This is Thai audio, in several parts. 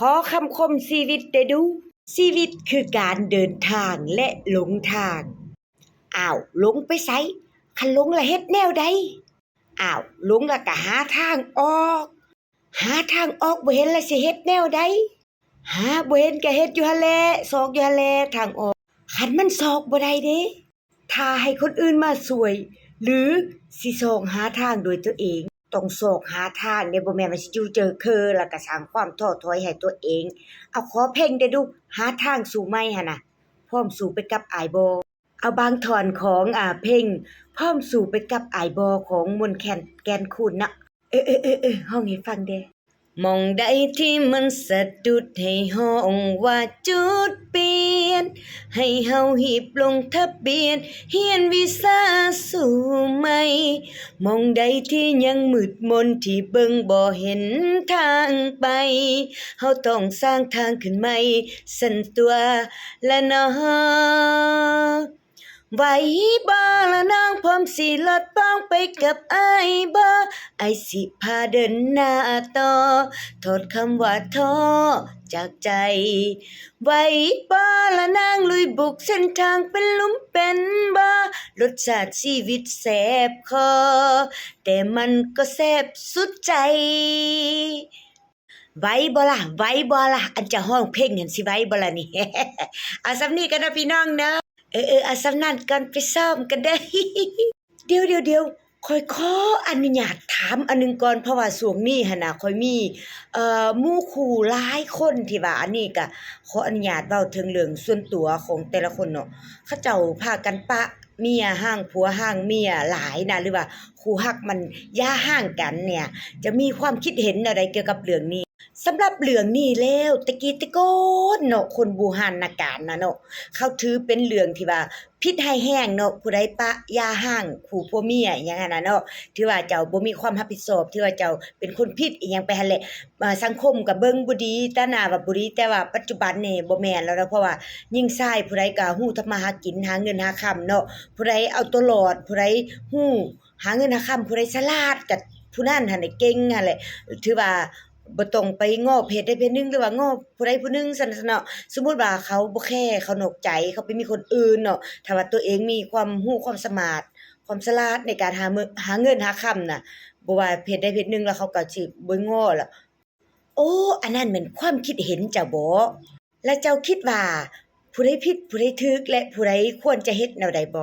ขอคำคมชีวิตได้ดู ชีวิตคือการเดินทางและหลงทาง อ้าวหลงไปไสคันหลงละเฮ็ดแนวใดอ้าวหลงละก็หาทางออก หาทางออกบ่เห็นล้วสิเฮ็ดแนวใดหาบ่เห็นก็เฮ็ดอยู่หั่นแหละซอกอยู่หั่นแหละทางออกคันมันซอกบ่ได้เด้ถ้าให้คนอื่นมาช่วย หรือสิซอกหาทางโดยตัวเอง ต้องโศกหาทางเนี่ยบ่แม่นว่าสิอยู่เจอเคอแล้วก็สร้างความท้อถอยให้ตัวเอง เอาขอเพลงได้ดูหาทางสู่ใหม่หั่นน่ะพร้อมสู่ไปกับอายบ่เอาบางถอนของอ่าเพลงพร้อมสู่ไปกับอายบ่ของมนแคนแกนคูนนะเออๆๆๆห้องให้ฟังเด้ มองใดที่มันสะดุดให้ห้องว่าจุดเปลี่ยน ให้เฮาหีบลงทะเบียน เฮียนวีซ่าสู่ใหม่มองใดที่ยังมืดมนที่เบิ่งบ่เห็นทางไปเฮาต้องสร้างทางขึ้นใหม่สั่นตัวและเนาะไหวบ่ มสิลดป้องไปกับไอ้บ่ไอสิพาเดินหน้าต่อถอดคำว่าท้อจากใจไหวบ่ละนางลุยบุกเส้นทางเป็นหลุมเป็นบ่รสชาติชีวิตแสบคอ แต่มันก็แสบสุดใจไหวบ่ล่ะไหวบ่ล่ะอันจะห้องเพลงนั่นสิไหวบ่ล่ะนี่ เอาสำนีกันนะพี่น้องเนาะ ออเออเอาสำนันกันไปซ้อมกันเด้ เดี๋ยวเดี๋ยวเดี๋ยวคอยขออนุญาตถามอันหนึงก่อนเพราะว่าช่วงนี้หนนะคอยมีเอ่อมู่คู่หลายคนที่ว่าอันนี้ก็ขออนุญาตเว้าถึงเรื่องส่วนตัวของแต่ละคนเนาะเขาเจ้าพากันปะเมียห่างผัวห่างเมียหลายนะหรือว่าคู่ฮักมันย่าห่างกันเนี่ย จะมีความคิดเห็นอะไรเกี่ยวกับเรื่องนี้ สำหรับเรื่องนี้แล้วตะกี้ตะโกนเนาะคนบูหานนาการนะเนาะเขาถือเป็นเรื่องที่ว่าพิษให้แห้งเนาะผู้ใดปะยาห่างคู่ผัวเมียอหยังนั้นน่ะเนาะที่ว่าเจ้าบ่มีความรับผิดชอบที่ว่าเจ้าเป็นคนผิดอีหยังไปหั่นแหละสังคมก็เบิ่งบ่ดีตาหน้าว่าบ่ดีแต่ว่าปัจจุบันนี่บ่แม่นแล้วนะเพราะว่ายิ่งชายผู้ใดก็ฮู้ทำมาหากินหาเงินหาค่ำเนาะผู้ใดเอาตัวรอดผู้ใดฮู้หาเงินหาค่ำผู้ใดฉลาดก็ผู้นั้นหั่นน่ะเก่งหั่นแหละถือว่า บ่ต้องไปง้อเพศใดเพศหนึ่งหรือว่าง้อผู้ใดผู้หนึ่งซั่นเนาะสมมุติว่าเขาบ่แคร์เขานอกใจเขาไปมีคนอื่นเนาะถ้าว่าตัวเองมีความรู้ความสมาร์ทความฉลาดในการหาเมอหาเงินหาค่ำน่ะบ่ว่าเพศใดเพศหนึ่งแล้วเขาก็สิบ่ง้อล่ะโอ้อันนั้นแม่นความคิดเห็นเจ้าบ่แล้วเจ้าคิดว่าผู้ใดผิดผู้ใดถูกและผู้ใดควรจะเฮ็ดแนวใดบ่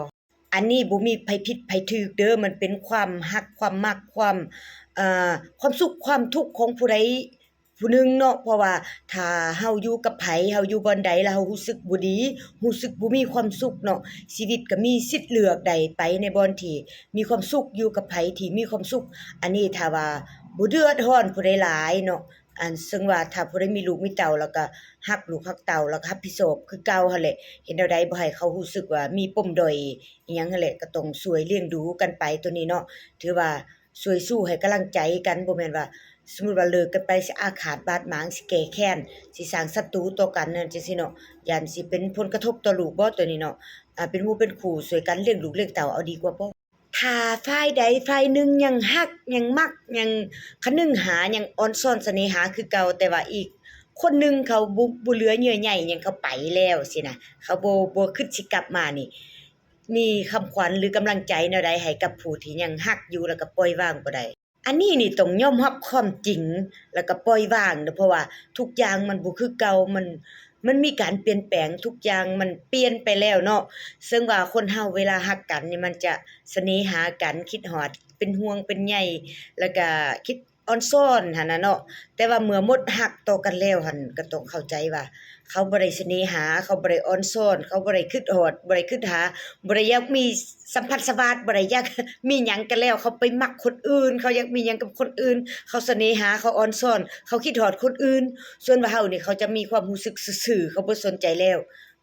อันนี้บ่มีไผผิดไผถูกเด้อมันเป็นความรักความมักความอ่าความสุขความทุกข์ของผู้ใดผู้หนึ่งเนาะเพราะว่าถ้าเฮาอยู่กับไผเฮาอยู่บ่อนใดแล้วเฮารู้สึกบ่ดีรู้สึกบ่มีความสุขเนาะชีวิตก็มีสิทธิ์เลือกได้ไปในบ่อนที่มีความสุขอยู่กับไผที่มีความสุข อันนี้ถ้าว่าบ่เดือดร้อนผู้ใดหลายเนาะ อันซึ่งว่าถ้าผู้ใดมีลูกมีเต้าแล้วก็รักลูกรักเต้าแล้วก็รับผิดชอบคือเก่าหั่นแหละเห็นแนวใดบ่ให้เขารู้สึกว่ามีปมด้อยอิหยังหั่นแหละก็ต้องช่วยเลี้ยงดูกันไปตัวนี้เนาะถือว่าช่วยสู้ให้กำลังใจกันบ่แม่นว่าสมมุติว่าเลิกกันไปสิอาฆาตบาดหมางสิแก้แค้นสิสร้างศัตรูต่อกันนั่นจังซี่เนาะย่านสิเป็นผลกระทบต่อลูกบ่ตัวนี้เนาะอ่าเป็นหมู่เป็นคู่ช่วยกันเลี้ยงลูกเลี้ยงเต้าเอาดีกว่าบ่ ถ้าฝ่ายใดฝ่ายหนึ่งยังฮักยังมักยังคนึงหายังอ่อนซ่อนเสน่หาคือเก่าแต่ว่าอีก คนหนึ่งเขาบ่บ่เหลือเยื่อใยหยังเขาไปแล้วสินะเขาบ่บ่คิดสิกลับมานี่ มีคำขวัญหรือกำลังใจแนวใดให้กับผู้ที่ยังฮักอยู่แล้วก็ปล่อยวางบ่ได้อันนี้นี่ต้องยอมรับความจริง แล้วก็ปล่อยวางเด้อเพราะว่าทุกอย่างมันบ่คือเก่ามัน มันมีการเปลี่ยนแปลงทุกอย่างมันเปลี่ยนไปแล้วเนาะซึ่งว่าคนเฮาเวลาฮักกันนี่มันจะเสน่หากันคิดหอด เป็นห่วงเป็นใยแล้วก็คิดออนซ่อนหั่นน่ะเนาะแต่ว่าเมื่อหมดฮักต่อกันแล้วหั่นก็ต้องเข้าใจว่า เขาบ่ได้เสน่หา เขาบ่ได้อ่อนซ่อนเขาบ่ได้คิดฮอดบ่ได้คิดหาบ่ได้อยากมีสัมพันธ์สวาสบ่ได้อยากมีหยังกันแล้ว เขาไปมักคนอื่น เขาอยากมีหยังกับคนอื่น เขาเสน่หาเขาออนซ่อนเขาคิดฮอดคนอื่น ส่วนว่าเฮานี่เขาจะมีความรู้สึกซื่อเขาบ่สนใจแล้ว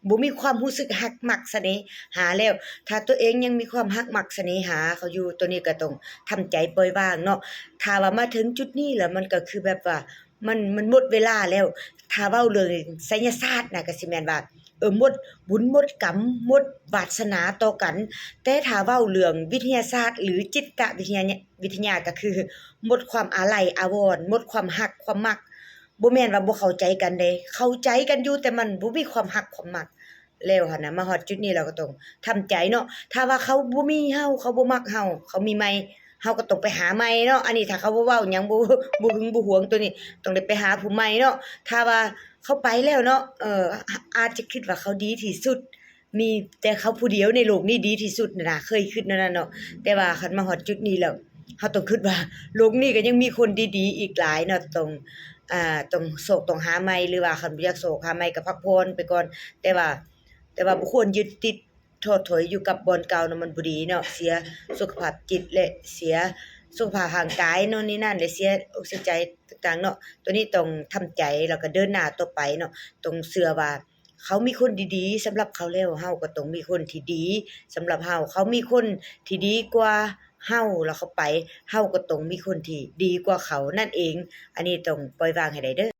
บ่มีความรู้สึกฮักมักเสน่หาแล้ว ถ้าตัวเองยังมีความฮักมักเสน่หาเขาอยู่ตัวนี้ก็ต้องทำใจปล่อยวางเนาะถ้าว่ามาถึงจุดนี้แล้วมันก็คือแบบว่า มันมันหมดเวลาแล้วถ้าเว้าเรื่องไสยศาสตร์น่ะก็สิแม่นว่าเออหมดบุญหมดกรรมหมดวาสนาต่อกัน แต่ถ้าเว้าเรื่องวิทยาศาสตร์ หรือจิตวิทยาวิทยาก็คือหมดความอาลัยอาวรณ์หมดความรักความมักบ่แม่นว่าบ่เข้าใจกันเด้เข้าใจกันอยู่แต่มันบ่มีความรักความมักแล้วหั่นน่ะมาฮอดจุดนี้เราก็ต้องทำใจเนาะถ้าว่าเขาบ่มีเฮาเขาบ่มักเฮาเขามีใหม่ เฮาก็ต้องไปหาใหม่เนาะ อันนี้ถ้าเขาบ่เว้าหยังบ่บ่หึงบ่หวงตัวนี้ต้องได้ไปหาผู้ใหม่เนาะ ถ้าว่าเขาไปแล้วเนาะ เอ่ออาจจะคิดว่าเขาดีที่สุด มีแต่เขาผู้เดียวในโลกนี้ดีที่สุดน่ะนะเคยคิดนั่นน่ะเนาะ แต่ว่าคันมาฮอดจุดนี้แล้วเฮาต้องคิดว่าโลกนี้ก็ยังมีคนดีๆอีกหลายเนาะต้องอ่าต้องโศกต้องหาใหม่หรือว่าคันบ่อยากโศกหาใหม่ก็พักผ่อนไปก่อน แต่ว่า แต่ว่าบ่ควรยึดติด โทษถอยอยู่กับบอนเก่านะมันบ่ดีเนาะเสียสุขภาพจิตและเสียสุขภาพร่างกายโน่นนี่นั่นและเสียอกเสียใจต่างๆเนาะตัวนี้ต้องทำใจแล้วก็เดินหน้าต่อไปเนาะต้องเชื่อว่าเขามีคนดีๆสำหรับเขาแล้วเฮาก็ต้องมีคนที่ดีสำหรับเฮาเขามีคนที่ดีกว่าเฮาแล้วเขาไปเฮาก็ต้องมีคนที่ดีกว่าเขานั่นเอง อันนี้ต้องปล่อยวางให้ได้เด้อ